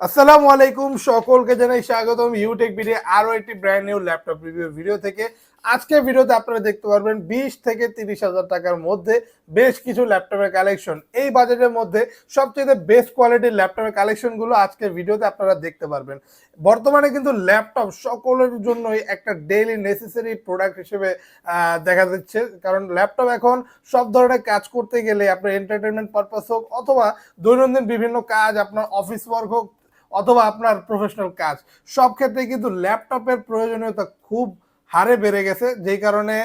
আসসালামু আলাইকুম, সকলকে জানাই স্বাগতম ইউটেক ভিডিও আরও একটি brand new laptop review video থেকে। আজকে ভিডিওতে আপনারা দেখতে পারবেন বিশ থেকে তিরিশ হাজার টাকার মধ্যে বেশ কিছু ল্যাপটপের কালেকশন এই বাজেটের মধ্যে সবচেয়ে বেস্ট কোয়ালিটির ল্যাপটপের কালেকশনগুলো আজকের ভিডিওতে আপনারা দেখতে পারবেন। বর্তমানে কিন্তু ল্যাপটপ সকলের জন্যই একটা ডেইলি নেসেসারি প্রোডাক্ট হিসেবে দেখা যাচ্ছে। কারণ ল্যাপটপ এখন সব ধরনের কাজ করতে গেলে আপনার এন্টারটেনমেন্ট পারপাস হোক অথবা দৈনন্দিন বিভিন্ন কাজ, আপনার অফিস ওয়ার্ক হোক অথবা আপনার প্রফেশনাল কাজ। সব ক্ষেত্রে কিন্তু ল্যাপটপের প্রয়োজনীয়তা খুব হারে বেড়ে গেছে। যেই কারণে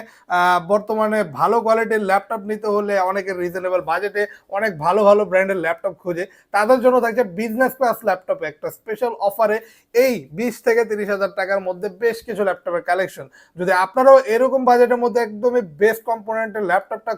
বর্তমানে ভালো কোয়ালিটির ল্যাপটপ নিতে হলে অনেকের রিজনেবল বাজেটে অনেক ভালো ভালো ব্র্যান্ডের ল্যাপটপ খোঁজে। তাদের জন্য থাকছে বিজনেস ক্লাস ল্যাপটপ একটা স্পেশাল অফারে এই বিশ থেকে তিরিশ হাজার টাকার মধ্যে বেশ কিছু ল্যাপটপের কালেকশন যদি আপনারাও এরকম বাজেটের মধ্যে একদমই বেস্ট কম্পোনেন্টের ল্যাপটপটা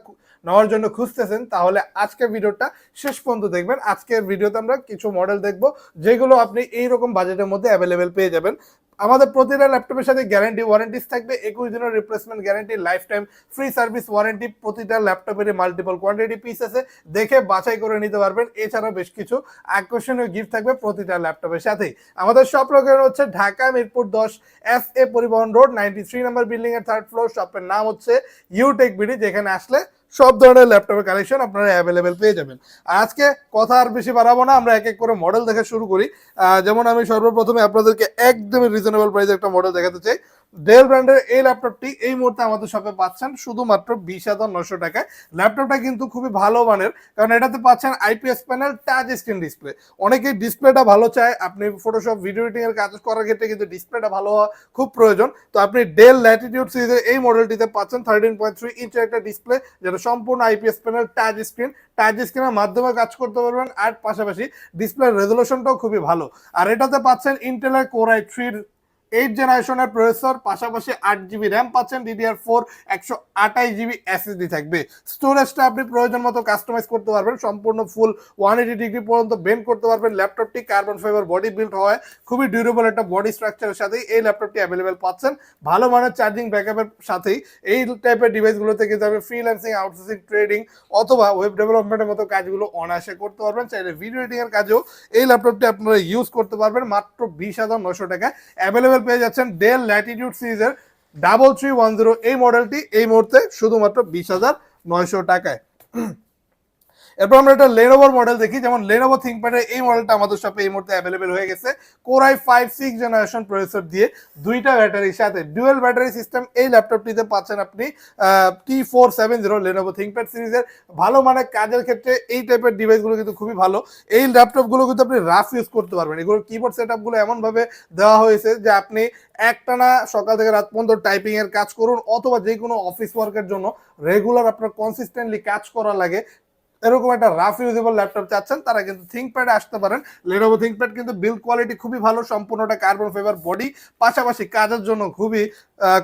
নেওয়ার জন্য খুঁজতেছেন, তাহলে আজকের ভিডিওটা শেষ পর্যন্ত দেখবেন। আজকের ভিডিওতে আমরা কিছু মডেল দেখব, যেগুলো আপনি এইরকম বাজেটের মধ্যে অ্যাভেলেবেল পেয়ে যাবেন। আমাদের প্রতিটা ল্যাপটপের সাথে গ্যারান্টি ওয়ারেন্টিস থাকবে, একুশ দিনের replacement guarantee lifetime free service warranty প্রতিটা ল্যাপটপের মাল্টিপল কোয়ান্টিটি পিস আছে। দেখে বাছাই করে নিতে পারবেন। এছাড়াও বেশ কিছু আকর্ষণীয় গিফট থাকবে প্রতিটা ল্যাপটপের সাথেই। আমাদের সব লোকের হচ্ছে ঢাকা মিরপুর দশ S A Paribahan road ninety three number building এর থার্ড ফ্লোর শপের নাম হচ্ছে ইউটেক বিডি যেখানে আসলে সব ধরনের ল্যাপটপের কালেকশন আপনারা অ্যাভেলেবেল পেয়ে যাবেন। আজকে কথা আর বেশি বাড়াবো না, আমরা এক এক করে মডেল দেখা শুরু করি। যেমন আমি সর্বপ্রথমে আপনাদেরকে একদমই রিজনেবল প্রাইসে একটা মডেল দেখাতে চাই। ডেল ব্র্যান্ডের এই ল্যাপটপটি এই মুহূর্তে আমাদের শপে পাচ্ছেন শুধুমাত্র বিশ হাজার নশো টাকায়। ল্যাপটপটা কিন্তু খুবই ভালো মানের, কারণ এটাতে পাচ্ছেন IPS panel touch screen display অনেকেই ডিসপ্লেটা ভালো চায়, আপনি ফটোশপ ভিডিও এডিটিং এর কাজ করার ক্ষেত্রে কিন্তু ডিসপ্লেটা ভালো হওয়া খুব প্রয়োজন। তো আপনি ডেল ল্যাটিটিউড সিরিজের এই মডেলটিতে পাচ্ছেন থার্টিন পয়েন্ট থ্রি ইঞ্চের একটা ডিসপ্লে যেটা সম্পূর্ণ IPS panel touch screen touch স্ক্রিনের মাধ্যমে কাজ করতে পারবেন, আর পাশাপাশি ডিসপ্লে রেজলিউশনটাও খুবই ভালো। আর এটাতে পাচ্ছেন ইন্টেলের কোরাই থ্রির এইট জেনারেশনের প্রসেসর পাশাপাশি আট জিবি র্যাম পাচ্ছেন ডিডিআর ফোর একশো আঠাশ জিবি এসএসডি থাকবে। স্টোরেজটা আপনি প্রয়োজন মতো কাস্টমাইজ করতে পারবেন, সম্পূর্ণ ফুল ওয়ান এইটি ডিগ্রি পর্যন্ত বেন্ড করতে পারবেন। ল্যাপটপটি কার্বন ফাইবার বডি বিল্ড হয়, খুবই ডিউরেবল একটা বডি স্ট্রাকচারের সাথেই এই ল্যাপটপটি অ্যাভেলেবেল পাচ্ছেন। ভালো মানের চার্জিং ব্যাকআপের সাথেই এই টাইপের ডিভাইসগুলোতে কিন্তু আপনি ফ্রিল্যান্সিং আউটসোর্সিং ট্রেডিং অথবা ওয়েব ডেভেলপমেন্টের মতো কাজগুলো অনায়াসে করতে পারবেন। চাইলে ভিডিও এডিটিং এর কাজেও এই ল্যাপটপটি আপনারা ইউজ করতে পারবেন, মাত্র বিশ হাজার নশো টাকা অ্যাভেলেবেল পেয়ে যাচ্ছেন ডেল ল্যাটিটিউড সিরিজের ডাবল থ্রি ওয়ান জিরো এই মডেলটি এই মুহূর্তে শুধুমাত্র বিশ হাজার নয়শো টাকায়। এরপর আমরা একটা লেনোভোর মডেল দেখি, যেমন লেনোভো থিঙ্কপ্যাডের এই মডেলটা আমাদের শপে এই মুহূর্তে অ্যাভেলেবেল হয়ে গেছে। Core i five six generation processor দিয়ে দুইটা ব্যাটারির সাথে ডুয়েল ব্যাটারি সিস্টেম এই ল্যাপটপটিতে পাচ্ছেন আপনি T four seven zero Lenovo ThinkPad সিরিজের ভালো মানে কাজের ক্ষেত্রে এই টাইপের ডিভাইসগুলো কিন্তু খুবই ভালো। এই ল্যাপটপগুলো কিন্তু আপনি রাফ ইউজ করতে পারবেন। এগুলোর কিবোর্ড সেট আপগুলো এমনভাবে দেওয়া হয়েছে যে আপনি একটানা সকাল থেকে রাত পর্যন্ত টাইপিং এর কাজ করুন, অথবা যে কোনো অফিস ওয়ার্কের জন্য রেগুলার আপনার কনসিস্টেন্টলি কাজ করা লাগে। এরকম একটা রাফ ইউজেবল ল্যাপটপ চাচ্ছেন, তারা কিন্তু থিঙ্কপ্যাডে আসতে পারেন। লেনোভো থিঙ্কপ্যাড কিন্তু বিল্ড কোয়ালিটি খুবই ভালো সম্পূর্ণটা কার্বন ফাইবার বডি পাশাপাশি কাজের জন্য খুবই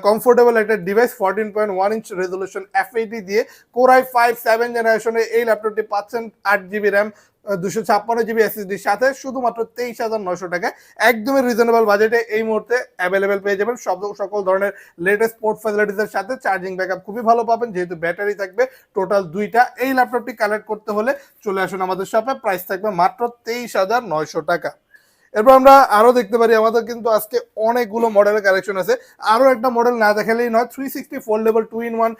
কমফোর্টেবল একটা device fourteen point one inch resolution FHD দিয়ে কোরাই ফাইভ সেভেন জেনারেশনে এই ল্যাপটপটি পাচ্ছেন আট জিবি র্যাম দুশো ছাপ্পান্ন জিবি এসএসডির সাথে শুধুমাত্র তেইশ হাজার নয়শো টাকায় একদমই রিজনেবল বাজেটে এই মুহূর্তে অ্যাভেলেবেল পেয়ে যাবেন। সব সকল ধরনের লেটেস্ট পোর্ট ফ্যাসিলিটিসের সাথে চার্জিং ব্যাকআপ খুবই ভালো পাবেন। যেহেতু ব্যাটারি থাকবে টোটাল দুইটা। এই ল্যাপটপটি কালেক্ট করতে হলে চলে আসুন আমাদের শপে প্রাইস থাকবে মাত্র তেইশ হাজার নয়শো টাকা। এরপর আমরা আরও দেখতে পারি, আমাদের কিন্তু আজকে অনেকগুলো মডেলের কালেকশন আছে। আরও একটা মডেল না দেখালেই নয় three sixty foldable two in one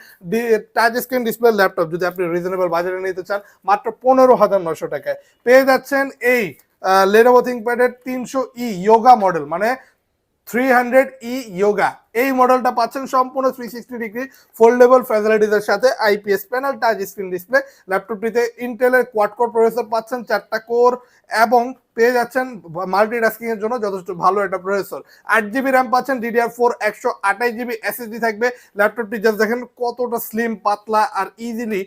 touch screen display laptop যদি আপনি রিজনেবল বাজারে নিতে চান, মাত্র পনেরো হাজার নশো টাকায়। পেয়ে যাচ্ছেন এই লেনোভো থিঙ্কপ্যাডের তিনশো ই ইয়োগা মডেল মানে থ্রি হান্ড্রেড ই যোগা এই মডেলটা পাচ্ছেন সম্পূর্ণ থ্রি সিক্সটি ডিগ্রি ফোল্ডেবল ফ্যাসিলিটিসের সাথে IPS panel touch screen display ল্যাপটপটিতে ইন্টেলের কোয়াড কোর প্রসেসর পাচ্ছেন, চারটা কোর এবং পেয়ে যাচ্ছেন মাল্টিটাস্কিং এর জন্য যথেষ্ট ভালো একটা প্রসেসর আট জিবি র্যাম পাচ্ছেন ডিডিআর ফোর একশো আঠাশ জিবি এসএসডি থাকবে। ল্যাপটপটি জাস্ট দেখেন কতটা স্লিম পাতলা আর easily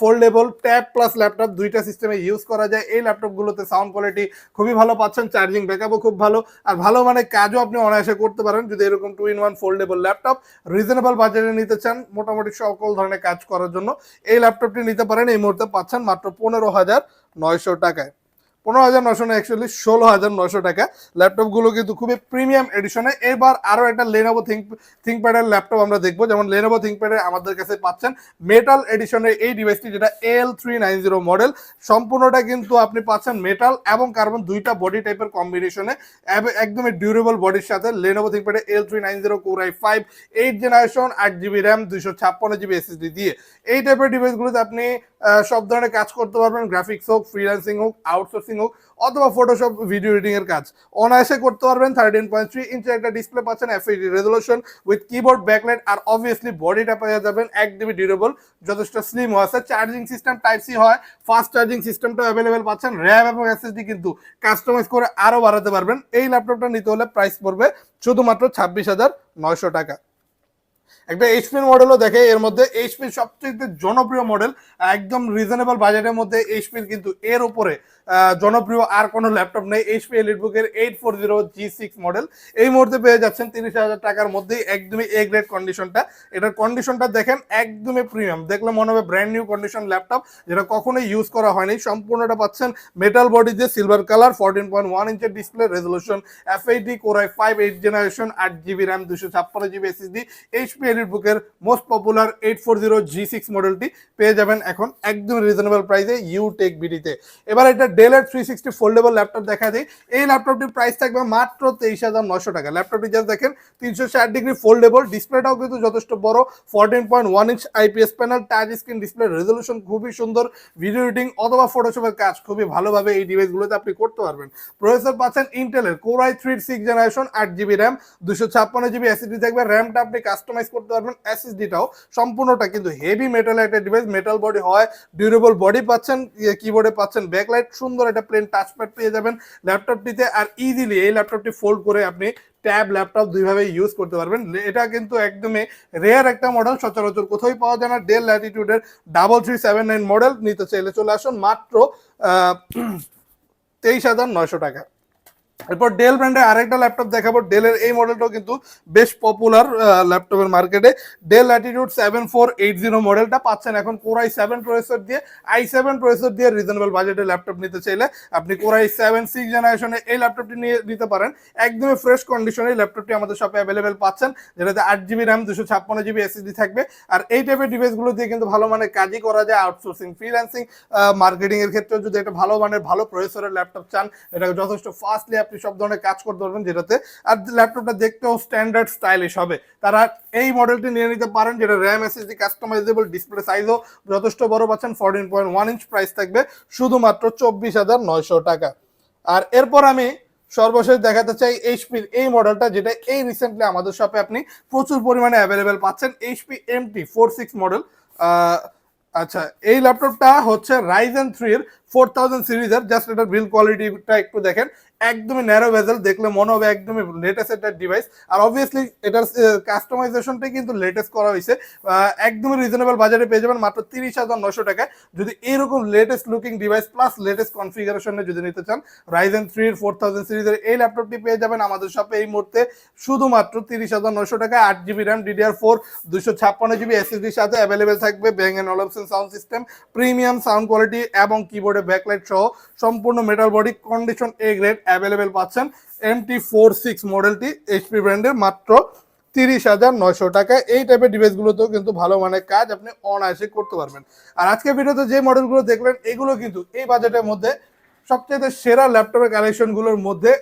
foldable tab plus laptop দুইটা সিস্টেমে ইউজ করা যায়। এই ল্যাপটপগুলোতে সাউন্ড কোয়ালিটি খুবই ভালো পাচ্ছেন চার্জিং ব্যাকআপও খুব ভালো। আর ভালো মানে কাজও আপনি অনায়াসে করতে পারেন, যদি এরকম two in one foldable laptop reasonable বাজারে নিতে চান, মোটামুটি সকল ধরনের কাজ করার জন্য, এই ল্যাপটপটি নিতে পারেন এই মুহূর্তে পাচ্ছেন মাত্র পনেরো হাজার নয়শো টাকায়। পনেরো হাজার নশো না একচল্লিশ ষোলো হাজার নশো টাকা। ল্যাপটপগুলো কিন্তু খুবই প্রিমিয়াম এডিশনে এবার আরও একটা লেনোভো থিঙ্ক থিঙ্কপ্যাডের ল্যাপটপ আমরা দেখব। যেমন লেনোভো থিঙ্কপ্যাডের আমাদের কাছে পাচ্ছেন মেটাল এডিশনের এই ডিভাইসটি যেটা L three nine zero model সম্পূর্ণটা কিন্তু আপনি পাচ্ছেন মেটাল এবং কার্বন দুইটা বডি টাইপের কম্বিনেশনে একদমই ডিউরেবল বডির সাথে Lenovo থিঙ্কপ্যাডের L three nine zero Core i five eight generation আট জিবি র্যাম দুইশো ছাপ্পান্ন জিবি এসএসডি দিয়ে। এই টাইপের ডিভাইসগুলোতে আপনি সব ধরনের কাজ করতে পারবেন। গ্রাফিক্স হোক ফ্রিল্যান্সিং হোক আউটসোর্সিং হোক অথবা ফটোশপ ভিডিও এডিটিং এর কাজ। অনায়াসে করতে পারবেন থার্টিন পয়েন্ট থ্রি ইঞ্চের একটা ডিসপ্লে পাচ্ছেন FHD resolution with keyboard backlight R obviously বডিটা পেয়ে যাবেন একদমই ডিউরেবল যথেষ্ট স্লিম আছে। চার্জিং সিস্টেম টাইপ সি হয় ফাস্ট চার্জিং সিস্টেমটা অ্যাভেলেবেল পাচ্ছেন। র্যাম এবং এসএসডি কিন্তু কাস্টমাইজ করে আরও বাড়াতে পারবেন। এই ল্যাপটপটা নিতে হলে প্রাইস পড়বে শুধুমাত্র ছাব্বিশ হাজার নয়শো টাকা। একটা এইচপির মডেলও দেখে, এর মধ্যে এইচপির সবচেয়ে জনপ্রিয় মডেল একদম রিজনেবল বাজেটের মধ্যে এইচপির কিন্তু এর উপরে জনপ্রিয় আর কোনো ল্যাপটপ নেই। HP এলিটবুকের eight four zero G six model এই মুহূর্তে পেয়ে যাচ্ছেন তিরিশ হাজার টাকার মধ্যেই একদমই এ গ্রেড কন্ডিশনটা এটার কন্ডিশনটা দেখেন একদমই প্রিমিয়াম দেখলে মনে হবে ব্র্যান্ড নিউ কন্ডিশন ল্যাপটপ যেটা কখনোই ইউজ করা হয়নি। সম্পূর্ণটা পাচ্ছেন মেটাল বডি দিয়ে silver colour fourteen point one ইঞ্চের display resolution FHD Core i five eight generation আট জিবি র্যাম দুশো ছাপ্পান্ন GB SSD HP এলিটবুকের most popular eight four zero G six মডেলটি পেয়ে যাবেন এখন একদম রিজনেবল প্রাইসে ইউ টেক বিডিতে এবার এটা ডেলের থ্রি সিক্সটি ফোল্ডেবল ল্যাপটপ দেখা দিই। এই ল্যাপটপটির প্রাইস থাকবে মাত্র তেইশ হাজার নশো টাকা। ল্যাপটপটি জাস্ট দেখেন, তিনশো ষাট ডিগ্রি ফোল্ডেবল ডিসপ্লেটাও কিন্তু যথেষ্ট বড় fourteen point one inch IPS panel touch screen display resolution খুবই সুন্দর ভিডিও এডিটিং অথবা ফটোশপের কাজ খুবই ভালোভাবে এই ডিভাইসগুলোতে আপনি করতে পারবেন। প্রসেসর পাচ্ছেন ইন্টেলের Core i three six generation আট জিবি র্যাম দুশো ছাপ্পান্ন জিবি এসএসডি থাকবে। র্যামটা আপনি কাস্টমাইজ করতে পারবেন এসএসডিটাও সম্পূর্ণটা কিন্তু হেভি মেটাল একটা ডিভাইস মেটাল বডি হয় ডিউরেবল বডি পাচ্ছেন কিবোর্ডে পাচ্ছেন ব্যাকলাইট সুন্দর একটা প্লেন টাচপ্যাড পেয়ে যাবেন ল্যাপটপটিতে আর ইজিলি এই ল্যাপটপটি ফোল্ড করে আপনি ট্যাব ল্যাপটপ দুইভাবে ইউজ করতে পারবেন। এটা কিন্তু একদমই রেয়ার একটা মডেল সচরাচর কোথাও পাওয়া যায় না। Dell ল্যাটিটিউডের double three seven nine model নিতে চাইলে চলে আসুন, মাত্র তেইশ হাজার নয়শো টাকা। এরপর ডেল ব্র্যান্ডের আরেকটা ল্যাপটপ দেখাবো। ডেলের এই মডেলটাও কিন্তু বেশ পপুলার ল্যাপটপের মার্কেটে Dell Latitude seven four eight zero মডেলটা পাচ্ছেন এখন কোরাই সেভেন প্রসেসর দিয়ে আই সেভেন প্রসেসর দিয়ে রিজনেবল বাজেটের ল্যাপটপ নিতে চাইলে আপনি কোরাই সেভেন সিক্স জেনারেশনে এই ল্যাপটপটি নিয়ে নিতে পারেন। একদমই ফ্রেশ কন্ডিশনে ল্যাপটপটি আমাদের শপে অ্যাভেলেবেল পাচ্ছেন। যেটাতে আট জিবি র্যাম দুশো ছাপ্পান্ন জিবি এসএসডি থাকবে। আর এই টাইপের ডিভাইসগুলো দিয়ে কিন্তু ভালো মানের কাজই করা যায়। আউটসোর্সিং ফ্রিল্যান্সিং মার্কেটিং এর ক্ষেত্রেও যদি একটা ভালো মানের, ভালো প্রসেসরের ল্যাপটপ চান এটা যথেষ্ট ফাস্টলি আপনি সব ধরনের কাজ করতে পারবেন যেটাতে। আর ল্যাপটপটা দেখতেও স্ট্যান্ডার্ড স্টাইলিশ হবে। তারা এই মডেলটি নিয়ে নিতে পারেন, যেটা র্যাম এসএসডি কাস্টমাইজেবল ডিসপ্লে সাইজও যথেষ্ট বড় পাচ্ছেন। Fourteen point one inch price থাকবে, শুধুমাত্র চব্বিশ হাজার নয়শো টাকা। আর এরপর আমি সর্বশেষ দেখাতে চাই এইচপির এই মডেলটা যেটা এই রিসেন্টলি আমাদের শপে আপনি প্রচুর পরিমাণে অ্যাভেলেবেল পাচ্ছেন। HP MT four six model আচ্ছা এই ল্যাপটপটা হচ্ছে রাইজেন থ্রির ফোর থাউজেন্ড সিরিজের জাস্ট এটার বিল কোয়ালিটিটা একটু দেখেন। একদমই ন্যারো ভেজেল দেখলে মনে হবে একদমই লেটেস্ট একটা ডিভাইস আর অবভিয়াসলি এটার কাস্টমাইজেশনটাই কিন্তু লেটেস্ট করা হয়েছে। একদমই রিজনেবল বাজারে পেয়ে যাবেন মাত্র তিরিশ হাজার নশো টাকায়। যদি এরকম latest looking device plus latest কনফিগারেশনে যদি নিতে চান রাইজেন থ্রির ফোর থাউজেন্ড সিরিজের এই ল্যাপটপটি পেয়ে যাবেন আমাদের শপে এই মুহূর্তে শুধুমাত্র তিরিশ হাজার নশো টাকায় আট জিবি র্যাম ডিডিআর ফোর দুশো ছাপ্পান্ন জিবি এসএসডির সাথে অ্যাভেলেবেল থাকবে। Bang and Olufsen sound system premium sound quality এবং কিবোর্ডে ব্যাকলাইট সহ সম্পূর্ণ metal body condition A grade available পাচ্ছেন এমটি ফোর সিক্স মডেলটি এইচপি ব্র্যান্ডের মাত্র তিরিশ হাজার নয়শো টাকা। এই টাইপের ডিভাইসগুলোতেও কিন্তু ভালো মানের কাজ আপনি অনায়াসে করতে পারবেন। আর আজকে ভিডিওতে যে মডেলগুলো দেখলেন, এগুলো কিন্তু এই বাজেটের মধ্যে সবচেয়ে সেরা ল্যাপটপের কালেকশনগুলোর মধ্যে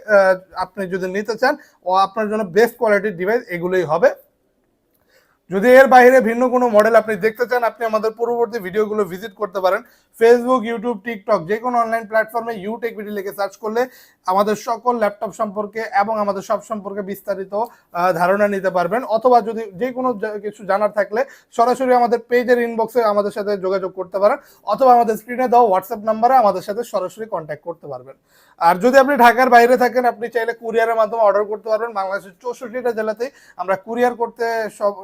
আপনি যদি নিতে চান, ও আপনার জন্য বেস্ট কোয়ালিটির ডিভাইস এগুলোই হবে। যদি এর বাইরে ভিন্ন কোনো মডেল আপনি দেখতে চান, আপনি আমাদের পূর্ববর্তী ভিডিওগুলো ভিজিট করতে পারেন। ফেসবুক ইউটিউব টিকটক যে কোনো অনলাইন প্ল্যাটফর্মে ইউটেক ভিডিও লিখে সার্চ করলে আমাদের সকল ল্যাপটপ সম্পর্কে এবং আমাদের সব সম্পর্কে বিস্তারিত ধারণা নিতে পারবেন। অথবা যদি যে কোনো কিছু জানার থাকলে সরাসরি আমাদের পেজের ইনবক্সে আমাদের সাথে যোগাযোগ করতে পারেন, অথবা আমাদের স্ক্রিনে দেওয়া হোয়াটসঅ্যাপ নাম্বারে আমাদের সাথে সরাসরি কন্ট্যাক্ট করতে পারবেন। আর যদি আপনি ঢাকার বাইরে থাকেন, আপনি চাইলে কুরিয়ারের মাধ্যমে অর্ডার করতে পারবেন। বাংলাদেশের চৌষট্টিটা জেলাতেই আমরা কুরিয়ার করতে সব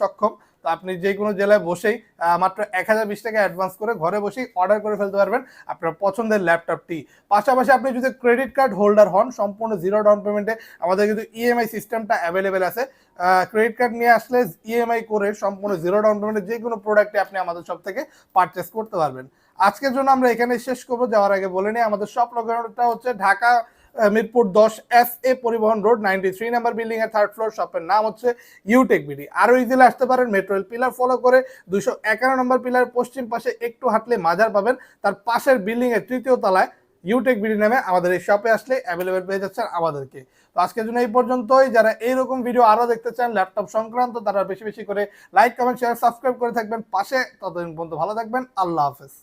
সক্ষম। তো আপনি যে কোনো জেলায় বসেই মাত্র এক হাজার বিশ টাকা অ্যাডভান্স করে ঘরে বসেই অর্ডার করে ফেলতে পারবেন আপনার পছন্দের ল্যাপটপটি পাশাপাশি আপনি যদি ক্রেডিট কার্ড হোল্ডার হন, সম্পূর্ণ জিরো ডাউন পেমেন্টে আমাদের কিন্তু ইএমআই সিস্টেমটা অ্যাভেলেবেল আছে। ক্রেডিট কার্ড নিয়ে আসলে ইএমআই করে সম্পূর্ণ জিরো ডাউন পেমেন্টে যে কোনো প্রোডাক্টে আপনি আমাদের সব থেকে পারচেস করতে পারবেন। আজকের জন্য আমরা এখানে শেষ করব, যাওয়ার আগে বলে নিই, আমাদের সব লোকেশনটা হচ্ছে ঢাকা মিরপুর দশ S A Paribahan road ninety three number building এর থার্ড ফ্লোর শপের নাম হচ্ছে ইউটেক বিডি আরও ইজিলি আসতে পারেন মেট্রো রেল পিলার ফলো করে দুশো এগারো নম্বর পিলার পশ্চিম পাশে একটু হাঁটলে মাজার পাবেন। তার পাশের বিল্ডিং এর তৃতীয় তলায় ইউটেক বিডি নামে আমাদের এই শপে আসলে অ্যাভেলেবেল পেয়ে যাচ্ছেন আমাদেরকে। তো আজকের জন্য এই পর্যন্তই। যারা এইরকম ভিডিও আরও দেখতে চান ল্যাপটপ সংক্রান্ত, তারা বেশি বেশি করে লাইক কমেন্ট শেয়ার সাবস্ক্রাইব করে থাকবেন। পাশে ততদিন পর্যন্ত ভালো থাকবেন। আল্লাহ হাফেজ।